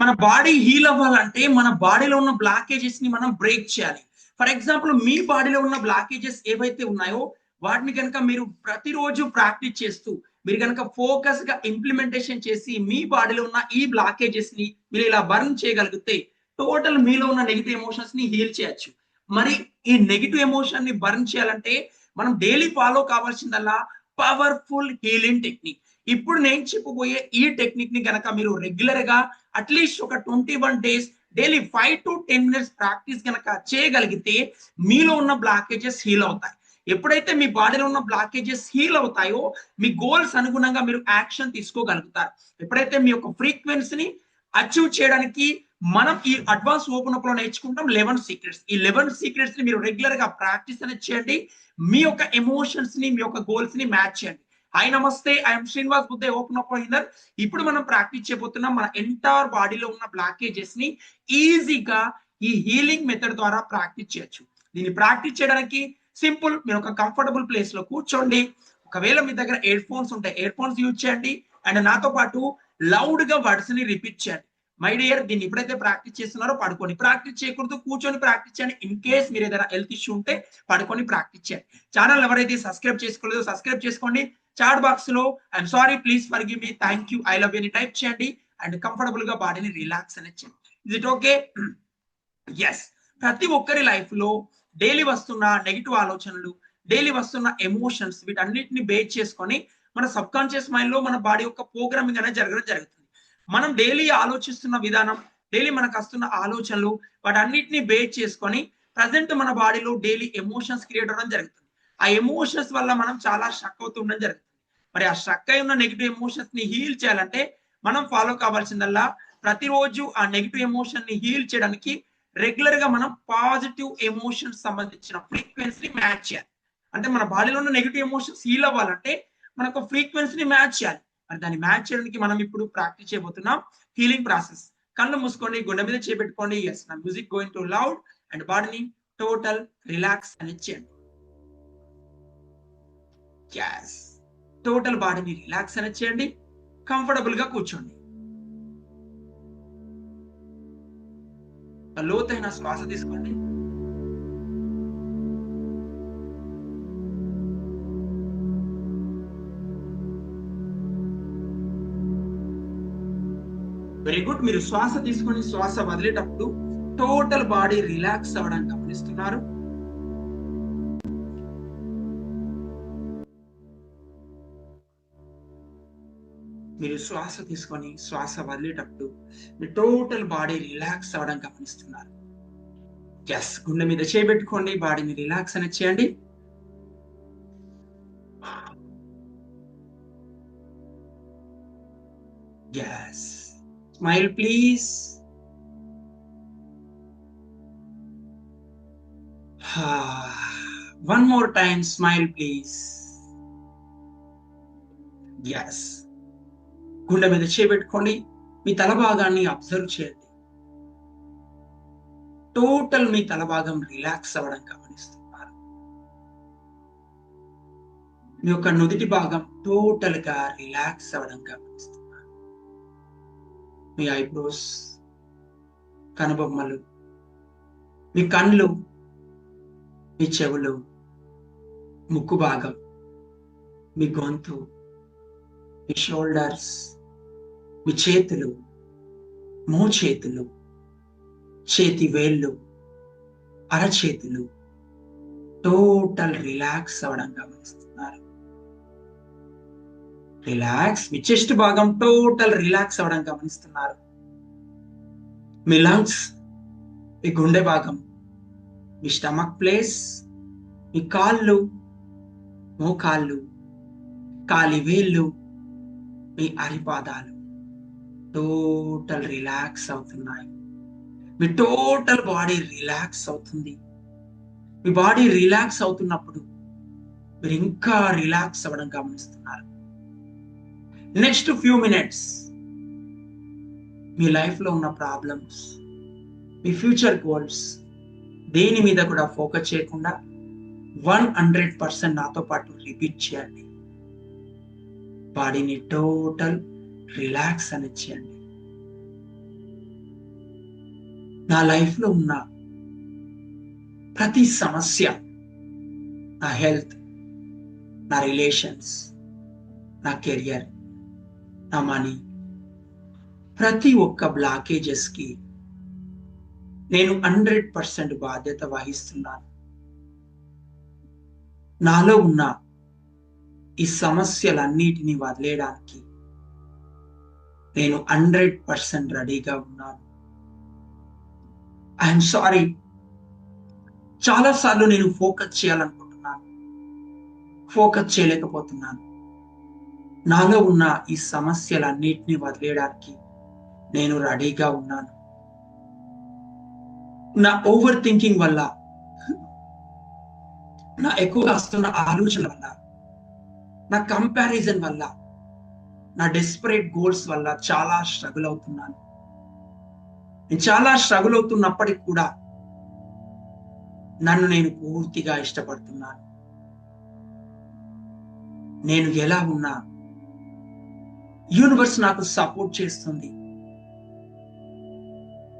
మన body heal అవ్వాలంటే మన బాడీలో ఉన్న బ్లాకేజెస్ని మనం బ్రేక్ చేయాలి. ఫర్ ఎగ్జాంపుల్ మీ బాడీలో ఉన్న బ్లాకేజెస్ ఏవైతే ఉన్నాయో వాటిని కనుక మీరు ప్రతిరోజు ప్రాక్టీస్ చేస్తూ మీరు కనుక ఫోకస్గా ఇంప్లిమెంటేషన్ చేసి మీ బాడీలో ఉన్న ఈ బ్లాకేజెస్ని మీరు ఇలా బర్న్ చేయగలిగితే టోటల్ మీలో ఉన్న నెగిటివ్ ఎమోషన్స్ని హీల్ చేయొచ్చు. మరి ఈ నెగిటివ్ ఎమోషన్ని బర్న్ చేయాలంటే మనం డైలీ ఫాలో కావాల్సిందల్లా పవర్ఫుల్ హీలింగ్ టెక్నిక్. ఇప్పుడు నేను చెప్పబోయే ఈ టెక్నిక్ని కనుక మీరు రెగ్యులర్గా అట్లీస్ట్ ఒక twenty one days daily five to ten minutes practice కనుక చేయగలిగితే మీలో ఉన్న బ్లాకేజెస్ హీల్ అవుతాయి. ఎప్పుడైతే మీ బాడీలో ఉన్న బ్లాకేజెస్ హీల్ అవుతాయో మీ గోల్స్ అనుగుణంగా మీరు యాక్షన్ తీసుకోగలుగుతారు. ఎప్పుడైతే మీ యొక్క ఫ్రీక్వెన్సీని అచీవ్ చేయడానికి మనం ఈ అడ్వాన్స్ ఓపెన్ అప్లో నేర్చుకుంటాం లెవెన్ సీక్రెట్స్. ఈ లెవెన్ సీక్రెట్స్ని మీరు రెగ్యులర్గా ప్రాక్టీస్ అనేది చేయండి. మీ యొక్క ఎమోషన్స్ని మీ యొక్క గోల్స్ని మ్యాచ్ చేయండి. హాయ్ నమస్తే I'm Srinivas Buddhe open up హిందర్ ఇప్పుడు మనం ప్రాక్టీస్ చేయబోతున్నాం మన ఎంటైర్ బాడీలో ఉన్న బ్లాకేజెస్ని ఈజీగా ఈ హీలింగ్ మెథడ్ ద్వారా ప్రాక్టీస్ చేయొచ్చు. దీన్ని ప్రాక్టీస్ చేయడానికి సింపుల్ మీరు ఒక కంఫర్టబుల్ ప్లేస్లో కూర్చోండి. ఒకవేళ మీ దగ్గర ఇయర్ ఫోన్స్ ఉంటే ఇయర్ ఫోన్స్ యూజ్ చేయండి. అండ్ నాతో పాటు లౌడ్గా వర్డ్స్ని రిపీట్ చేయండి. మై డియర్ దీన్ని ఎప్పుడైతే ప్రాక్టీస్ చేస్తున్నారో పడుకొని ప్రాక్టీస్ చేయకూడదు కూర్చొని ప్రాక్టీస్ చేయండి. ఇన్ కేస్ మీరు ఏదైనా హెల్త్ ఇష్యూ ఉంటే పడుకొని ప్రాక్టీస్ చేయండి. ఛానల్ ఎవరైతే సబ్స్క్రైబ్ చేసుకోలేదో సబ్స్క్రైబ్ చేసుకోండి. చాట్ బాక్స్లో I'm sorry please forgive me thank you I love you type చేయండి. అండ్ కంఫర్టబుల్గా బాడీని రిలాక్స్ అని చేయండి ఇస్ ఇట్ ఓకే ఎస్ ప్రతి ఒక్కరి లైఫ్లో డైలీ వస్తున్న నెగిటివ్ ఆలోచనలు డైలీ వస్తున్న ఎమోషన్స్ వీటన్నిటిని బేస్ చేసుకొని మన సబ్ కాన్షియస్ మైండ్లో మన బాడీ యొక్క ప్రోగ్రామింగ్ అనేది జరగడం జరుగుతుంది. మనం డైలీ ఆలోచిస్తున్న విధానం డైలీ మనకు వస్తున్న ఆలోచనలు వాటన్నిటిని బేస్ చేసుకొని ప్రజెంట్ మన బాడీలో డైలీ ఎమోషన్స్ క్రియేట్ అవ్వడం జరుగుతుంది. ఆ ఎమోషన్స్ వల్ల మనం చాలా షక్ అవుతుండడం జరుగుతుంది. మరి ఆ స్ట్రక్ అయి ఉన్న నెగిటివ్ ఎమోషన్స్ని హీల్ చేయాలంటే మనం ఫాలో కావాల్సిందల్లా ప్రతిరోజు ఆ నెగిటివ్ ఎమోషన్ని హీల్ చేయడానికి రెగ్యులర్గా మనం పాజిటివ్ ఎమోషన్స్ సంబంధించిన ఫ్రీక్వెన్సీ మ్యాచ్ చేయాలి. అంటే మన బాడీలో ఉన్న నెగిటివ్ ఎమోషన్స్ హీల్ అవ్వాలంటే మనకు ఫ్రీక్వెన్సీని మ్యాచ్ చేయాలి. మరి దాన్ని మ్యాచ్ చేయడానికి మనం ఇప్పుడు ప్రాక్టీస్ చేయబోతున్నాం హీలింగ్ ప్రాసెస్ కళ్ళు మూసుకోండి గుండె మీద చేపెట్టుకోండి ఎస్ నా music going to loud and బాడీని టోటల్ రిలాక్స్ అని చేయండి yes. టోటల్ బాడీని రిలాక్స్ అనేది చేయండి కంఫర్టబుల్గా కూర్చోండి. లోతైన శ్వాస తీసుకోండి. వెరీ గుడ్ మీరు శ్వాస తీసుకొని శ్వాస వదిలేటప్పుడు టోటల్ బాడీ రిలాక్స్ అవ్వడం గమనిస్తున్నారు. మీరు శ్వాస తీసుకొని శ్వాస వదిలేటప్పుడు మీ టోటల్ బాడీ రిలాక్స్ అవ్వడం గమనిస్తున్నారు. ఎస్ గుండె మీద చేపెట్టుకోండి బాడీని రిలాక్స్ అనేది చేయండి. Yes smile please one more time smile please yes గుండె మీద చేపెట్టుకోండి. మీ తల భాగాన్ని అబ్జర్వ్ చేయండి. టోటల్ మీ తల భాగం రిలాక్స్ అవ్వడం గమనిస్తున్నారు. మీ యొక్క నుదిటి భాగం టోటల్గా రిలాక్స్ అవ్వడం గమనిస్తున్నారు. మీ ఐబ్రోస్ కనుబొమ్మలు మీ కళ్ళు మీ చెవులు ముక్కు భాగం మీ గొంతు మీ షోల్డర్స్ మీ చేతులు మోచేతులు చేతి వేళ్ళు అరచేతులు టోటల్ రిలాక్స్ అవ్వడం గమనిస్తున్నారు. రిలాక్స్ మీ చెస్ట్ భాగం టోటల్ రిలాక్స్ అవ్వడం గమనిస్తున్నారు. మీ లంగ్స్ మీ గుండె భాగం మీ స్టమక్ ప్లేస్ మీ కాళ్ళు మోకాళ్ళు కాలి వేళ్ళు మీ అరిపాదాలు. టోటల్ రిలాక్స్ అవుతున్నాయి. మీ టోటల్ బాడీ రిలాక్స్ అవుతుంది. మీ బాడీ రిలాక్స్ అవుతున్నప్పుడు మీరు ఇంకా రిలాక్స్ అవ్వడం గమనిస్తున్నారు. నెక్స్ట్ ఫ్యూ మినిట్స్ మీ లైఫ్లో ఉన్న ప్రాబ్లమ్స్ మీ ఫ్యూచర్ గోల్స్ దేని మీద కూడా ఫోకస్ చేయకుండా వన్ హండ్రెడ్ పర్సెంట్ నాతో పాటు రిపీట్ చేయండి. బాడీని టోటల్ రిలాక్స్ అని చేయండి నా లైఫ్లో ఉన్న ప్రతి సమస్య నా హెల్త్ నా రిలేషన్స్ నా కెరియర్ నా మనీ ప్రతి ఒక్క బ్లాకేజెస్కి నేను హండ్రెడ్ పర్సెంట్ బాధ్యత వహిస్తున్నాను. నాలో ఉన్న ఈ సమస్యలన్నిటినీ వదిలేయడానికి నేను హండ్రెడ్ పర్సెంట్ రెడీగా ఉన్నాను. I'm sorry. చాలాసార్లు నేను ఫోకస్ చేయాలనుకుంటున్నాను. ఫోకస్ చేయలేకపోతున్నాను. నాలో ఉన్న ఈ సమస్యలన్నిటినీ వదిలేయడానికి నేను రెడీగా ఉన్నాను. నా ఓవర్ థింకింగ్ వల్ల నా ఎక్కువగా వస్తున్న ఆలోచన వల్ల నా కంపారిజన్ వల్ల నా డెస్పరేట్ గోల్స్ వల్ల చాలా స్ట్రగుల్ అవుతున్నాను. నేను చాలా స్ట్రగుల్ అవుతున్నప్పటికి కూడా నన్ను నేను పూర్తిగా ఇష్టపడుతున్నాను. నేను ఎలా ఉన్నా యూనివర్స్ నాకు సపోర్ట్ చేస్తుంది.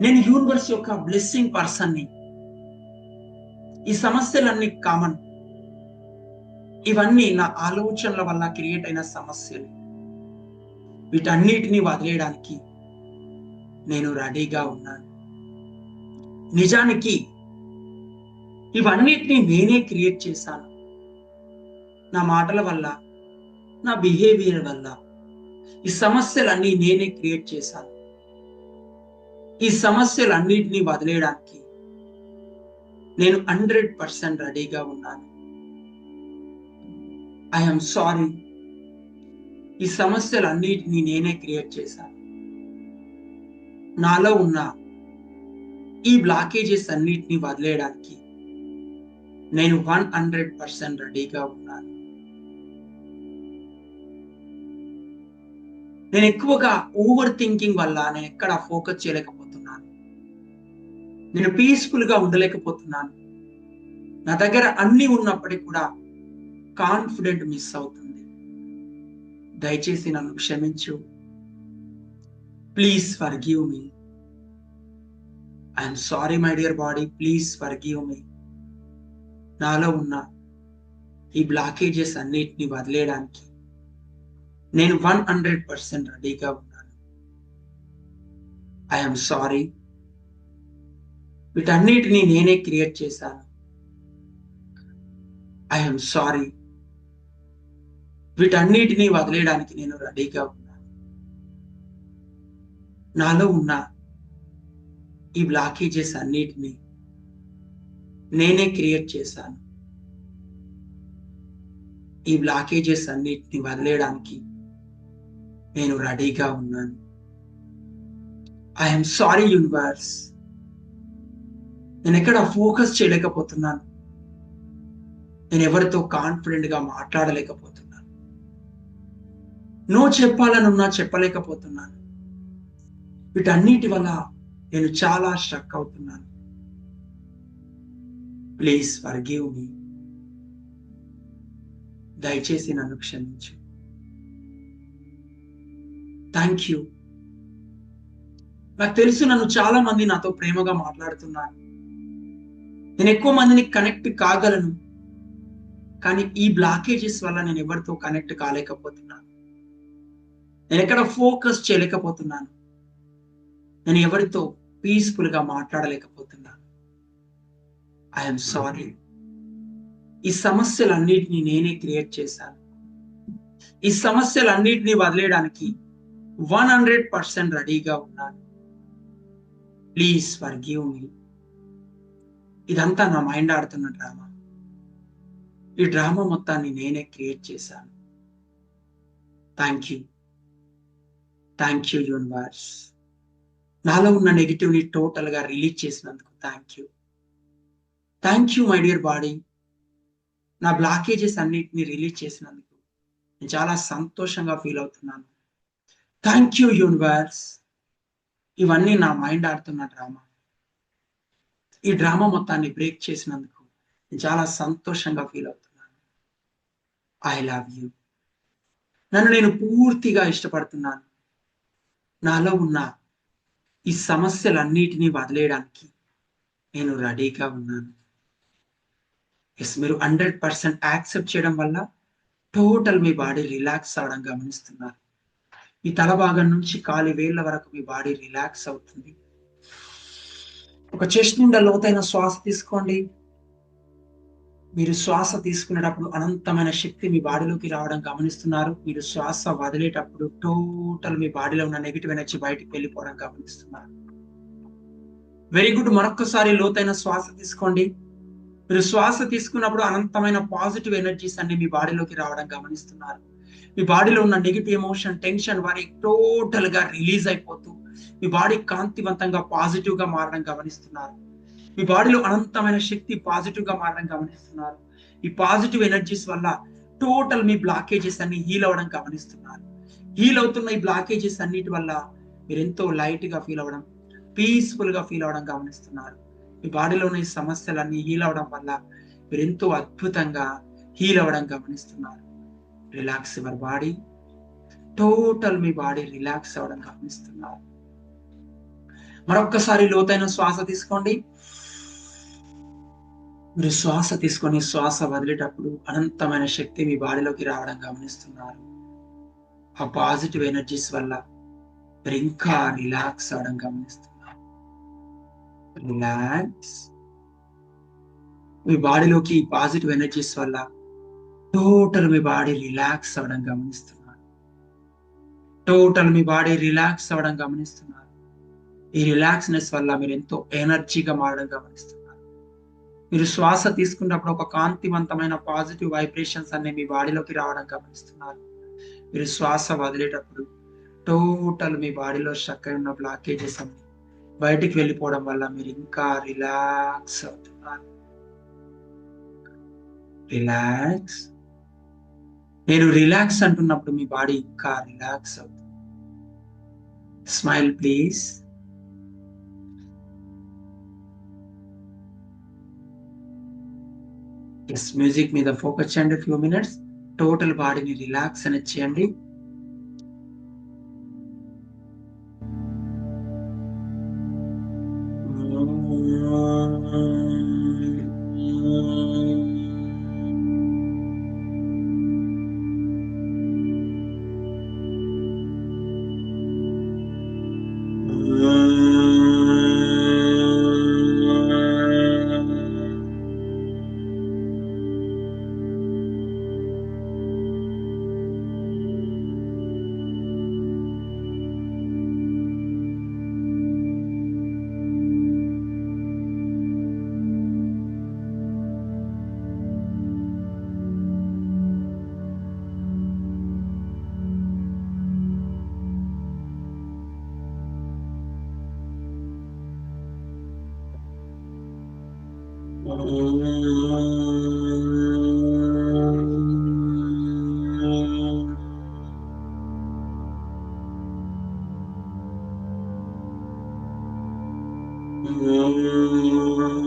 నేను యూనివర్స్ యొక్క బ్లెస్సింగ్ పర్సన్ని ఈ సమస్యలన్నీ కామన్ ఇవన్నీ నా ఆలోచనల వల్ల క్రియేట్ అయిన సమస్యలు. వీటన్నిటిని వదిలేయడానికి నేను రెడీగా ఉన్నాను. నిజానికి ఇవన్నిటిని నేనే క్రియేట్ చేశాను. నా మాటల వల్ల నా బిహేవియర్ వల్ల ఈ సమస్యలన్నీ నేనే క్రియేట్ చేశాను. ఈ సమస్యలన్నిటినీ వదిలేయడానికి నేను హండ్రెడ్ పర్సెంట్ రెడీగా ఉన్నాను. ఐఎమ్ సారీ ఈ సమస్యలన్నిటినీ నేనే క్రియేట్ చేశాను నాలో ఉన్న ఈ బ్లాకేజెస్ అన్నిటినీ వదిలేయడానికి నేను వన్ హండ్రెడ్ పర్సెంట్ రెడీగా ఉన్నాను. నేను ఎక్కువగా ఓవర్ థింకింగ్ వల్ల నేను ఎక్కడ ఫోకస్ చేయలేకపోతున్నాను. నేను పీస్ఫుల్గా ఉండలేకపోతున్నాను. నా దగ్గర అన్నీ ఉన్నప్పటికీ కూడా కాన్ఫిడెంట్ మిస్ అవుతుంది దయచేసి నన్ను క్షమించు. Please forgive me I'm sorry my dear body please forgive me నాలో ఉన్న ఈ బ్లాకేజెస్ అన్నిటిని వదిలేయడానికి నేను వన్ హండ్రెడ్ పర్సెంట్ రెడీగా ఉన్నాను. ఐఎమ్ సారీ వీటన్నిటిని నేనే క్రియేట్ చేశాను. ఐఎమ్ సారీ వీటన్నిటిని వదిలేయడానికి నేను రెడీగా ఉన్నాను నాలో ఉన్న ఈ బ్లాకేజెస్ అన్నిటిని నేనే క్రియేట్ చేశాను. ఈ బ్లాకేజెస్ అన్నిటిని వదిలేయడానికి నేను రెడీగా ఉన్నాను. ఐఎమ్ సారీ యూనివర్స్ నేను ఎక్కడ ఫోకస్ చేయలేకపోతున్నాను. నేను ఎవరితో కాన్ఫిడెంట్గా మాట్లాడలేకపోతున్నాను. నో చెప్పాలనున్నా చెప్పలేకపోతున్నాను. వీటన్నిటి వల్ల నేను చాలా స్ట్రక్ అవుతున్నాను. ప్లీజ్ ఫర్ గివ్ మీ దయచేసి నన్ను క్షమించు. థ్యాంక్ యూ నాకు తెలుసు నన్ను చాలా మంది నాతో ప్రేమగా మాట్లాడుతున్నారు. నేను ఎక్కువ మందిని కనెక్ట్ కాగలను. కానీ ఈ బ్లాకేజెస్ వల్ల నేను ఎవరితో కనెక్ట్ కాలేకపోతున్నాను. నేను ఎక్కడ ఫోకస్ చేయలేకపోతున్నాను. నేను ఎవరితో పీస్ఫుల్గా మాట్లాడలేకపోతున్నాను. ఐఎమ్ సారీ ఈ సమస్యలన్నిటినీ నేనే క్రియేట్ చేశాను. ఈ సమస్యలన్నిటినీ వదిలేయడానికి వన్ హండ్రెడ్ పర్సెంట్ రెడీగా ఉన్నాను. ప్లీజ్ ఫర్ గివ్ మీ ఇదంతా నా మైండ్ ఆడుతున్న డ్రామా. ఈ డ్రామా మొత్తాన్ని నేనే క్రియేట్ చేశాను. Thank you thank you universe నాలో ఉన్న నెగిటివ్ని టోటల్గా రిలీజ్ చేసినందుకు thank you thank you my dear body నా బ్లాకేజెస్ అన్నిటిని రిలీజ్ చేసినందుకు నేను చాలా సంతోషంగా ఫీల్ అవుతున్నాను. థ్యాంక్ యూ యూనివర్స్ ఇవన్నీ నా మైండ్ ఆడుతున్న డ్రామా ఈ డ్రామా మొత్తాన్ని బ్రేక్ చేసినందుకు నేను చాలా సంతోషంగా ఫీల్ అవుతున్నాను. ఐ లవ్ యూ నన్ను నేను పూర్తిగా ఇష్టపడుతున్నాను. నాలో ఉన్న ఈ సమస్యలన్నిటినీ వదిలేయడానికి నేను రెడీగా ఉన్నాను. ఎస్ మీరు హండ్రెడ్ పర్సెంట్ యాక్సెప్ట్ చేయడం వల్ల టోటల్ మీ బాడీ రిలాక్స్ అవడం గమనిస్తున్నారు. ఈ తల భాగం నుంచి కాలి వేళ్ళ వరకు మీ బాడీ రిలాక్స్ అవుతుంది. ఒక చెస్ట్ నిండా లోతైన శ్వాస తీసుకోండి. మీరు శ్వాస తీసుకునేటప్పుడు అనంతమైన శక్తి మీ బాడీలోకి రావడం గమనిస్తున్నారు. మీరు శ్వాస వదిలేటప్పుడు టోటల్ మీ బాడీలో ఉన్న నెగిటివ్ ఎనర్జీ బయటికి వెళ్ళిపోవడం గమనిస్తున్నారు. వెరీ గుడ్ మరొకసారి లోతైన శ్వాస తీసుకోండి. మీరు శ్వాస తీసుకున్నప్పుడు అనంతమైన పాజిటివ్ ఎనర్జీస్ అన్ని మీ బాడీలోకి రావడం గమనిస్తున్నారు. మీ బాడీలో ఉన్న నెగిటివ్ ఎమోషన్ టెన్షన్ వారి టోటల్గా రిలీజ్ అయిపోతూ మీ బాడీ కాంతివంతంగా పాజిటివ్గా మారడం గమనిస్తున్నారు. మీ బాడీలో అనంతమైన శక్తి పాజిటివ్గా మారడం గమనిస్తున్నారు. ఈ పాజిటివ్ ఎనర్జీస్ వల్ల టోటల్ మీ బ్లాకేజెస్ అన్ని హీల్ అవ్వడం గమనిస్తున్నారు. హీల్ అవుతున్న ఈ బ్లాకేజెస్ అన్నిటి వల్ల మీరు ఎంతో లైట్గా ఫీల్ అవ్వడం పీస్ఫుల్గా ఫీల్ అవ్వడం గమనిస్తున్నారు. మీ బాడీలోని సమస్యలన్నీ హీల్ అవ్వడం వల్ల మీరు ఎంతో అద్భుతంగా హీల్ అవ్వడం గమనిస్తున్నారు. Relax your body. టోటల్ మీ బాడీ రిలాక్స్ అవ్వడం గమనిస్తున్నారు. మరొక్కసారి లోతైన శ్వాస తీసుకోండి. మీరు శ్వాస తీసుకొని శ్వాస వదిలేటప్పుడు అనంతమైన శక్తి మీ బాడీలోకి రావడం గమనిస్తున్నారు. ఆ పాజిటివ్ ఎనర్జీస్ వల్ల మీరు ఇంకా రిలాక్స్ అవడం గమనిస్తున్నారు. రిలాక్స్. మీ బాడీలోకి పాజిటివ్ ఎనర్జీస్ వల్ల టోటల్ మీ బాడీ రిలాక్స్ అవడం గమనిస్తున్నారు. టోటల్ మీ బాడీ రిలాక్స్ అవడం గమనిస్తున్నారు. ఈ రిలాక్స్నెస్ వల్ల మీరు ఎంతో ఎనర్జీగా మారడం గమనిస్తున్నారు. మీరు శ్వాస తీసుకున్నప్పుడు ఒక కాంతివంతమైన పాజిటివ్ వైబ్రేషన్స్ అనే మీ బాడీలోకి రావడం గమనిస్తున్నారు. మీరు శ్వాస వదిలేటప్పుడు టోటల్ మీ బాడీలో స్ట్రక్ ఉన్న బ్లాకేజెస్ అన్ని బయటికి వెళ్ళిపోవడం వల్ల మీరు ఇంకా రిలాక్స్ అవుతున్నారు. రిలాక్స్. నేను రిలాక్స్ అంటున్నప్పుడు మీ బాడీ ఇంకా రిలాక్స్ అవుతుంది. Smile please. ఎస్ మ్యూజిక్ మీద ఫోకస్ చేయండి ఫ్యూ మినిట్స్ టోటల్ బాడీని రిలాక్స్ అనేది చేయండి Mm-hmm.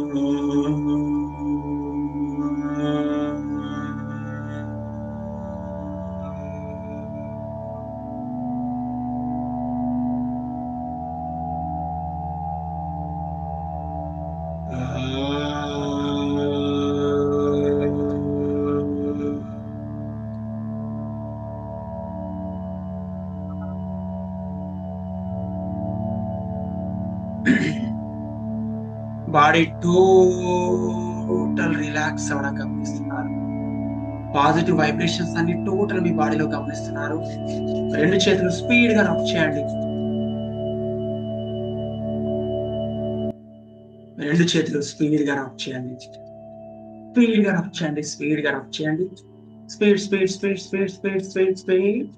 బాడీ టోటల్ రిలాక్స్ అవ్వడం గమనిస్తున్నారు. పాజిటివ్ వైబ్రేషన్స్ అన్ని టోటల్ మీ బాడీలో గమనిస్తున్నారు. రెండు చేతులు స్పీడ్గా రఫ్ చేయండి. రెండు చేతులు స్పీడ్గా రఫ్ చేయండి. స్పీడ్గా రఫ్ చేయండి స్పీడ్గా రఫ్ చేయండి. Speed speed speed speed speed speed speed.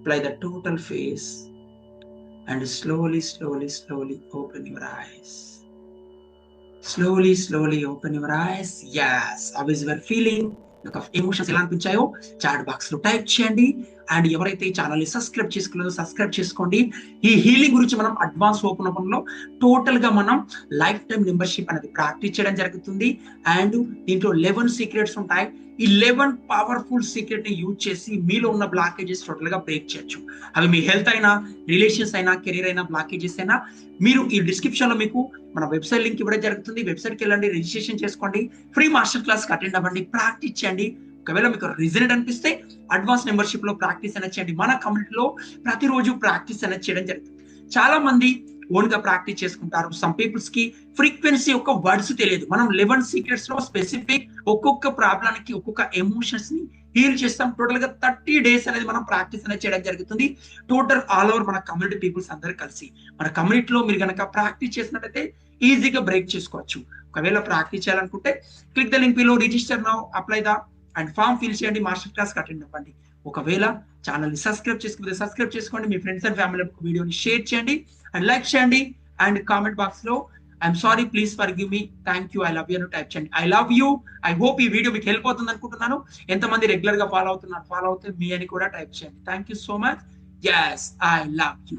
Apply the total face. And slowly, slowly, slowly open your eyes. Slowly, slowly open your eyes. Yes, how is your feeling? యొక్క emotions ఎలా అనిపించాయో chat బాక్స్లో type చేయండి and ఎవరైతే ఈ ఛానల్ని subscribe చేసుకోలేదో subscribe చేసుకోండి ఈ హీలింగ్ గురించి మనం అడ్వాన్స్ ఓపెన్ ఓపెన్లో టోటల్గా మనం లైఫ్ టైం మెంబర్షిప్ అనేది ప్రాక్టీస్ చేయడం జరుగుతుంది అండ్ దీంట్లో లెవెన్ సీక్రెట్స్ ఉంటాయి ఈ లెవెన్ పవర్ఫుల్ సీక్రెట్ని యూజ్ చేసి మీలో ఉన్న బ్లాకేజెస్ టోటల్గా బ్రేక్ చేయొచ్చు. అవి మీ హెల్త్ అయినా రిలేషన్స్ అయినా కెరీర్ అయినా బ్లాకేజెస్ అయినా మీరు ఈ డిస్క్రిప్షన్లో మీకు మన వెబ్సైట్ లింక్ ఇవ్వడం జరుగుతుంది. వెబ్సైట్కి వెళ్ళండి రిజిస్ట్రేషన్ చేసుకోండి ఫ్రీ మాస్టర్ క్లాస్ అటెండ్ అవ్వండి ప్రాక్టీస్ చేయండి. ఒకవేళ మీకు రిజల్ట్ అనిపిస్తే అడ్వాన్స్ మెంబర్షిప్లో ప్రాక్టీస్ అనేది చేయండి. మన కమ్యూనిటీలో ప్రతిరోజు ప్రాక్టీస్ అనేది చేయడం జరుగుతుంది. చాలా మంది ఓన్గా ప్రాక్టీస్ చేసుకుంటారు. సమ్ పీపుల్స్కి ఫ్రీక్వెన్సీ యొక్క వర్డ్స్ తెలియదు. మనం లెవెన్ సీక్రెట్స్లో స్పెసిఫిక్ ఒక్కొక్క ప్రాబ్లానికి ఒక్కొక్క ఎమోషన్స్ని హీల్ చేస్తాం. టోటల్గా థర్టీ డేస్ అనేది మనం ప్రాక్టీస్ అనేది చేయడం జరుగుతుంది. టోటల్ ఆల్ ఓవర్ మన కమ్యూనిటీ పీపుల్స్ అందరు కలిసి. మన కమ్యూనిటీలో మీరు కనుక ప్రాక్టీస్ చేసినట్టయితే ఈజీగా బ్రేక్ చేసుకోవచ్చు. ఒకవేళ ప్రాక్టీస్ చేయాలనుకుంటే click the link below register now apply the and form fill చేయండి మాస్టర్ క్లాస్ అటెండ్ అవ్వండి. ఒకవేళ ఛానల్ని సబ్స్క్రైబ్ చేసుకుంటే సబ్స్క్రైబ్ చేసుకోండి. మీ ఫ్రెండ్స్ అండ్ ఫ్యామిలీ వీడియోని షేర్ చేయండి. లైక్ చేయండి అండ్ కామెంట్ బాక్స్లో I'm sorry please forgive me thank you I love you అని టైప్ చేయండి I love you I hope ఈ వీడియో మీకు హెల్ప్ అవుతుంది అనుకుంటున్నాను. ఎంతమంది రెగ్యులర్గా ఫాలో అవుతున్నారు ఫాలో అవుతే మీ అని కూడా టైప్ చేయండి thank you so much yes I love you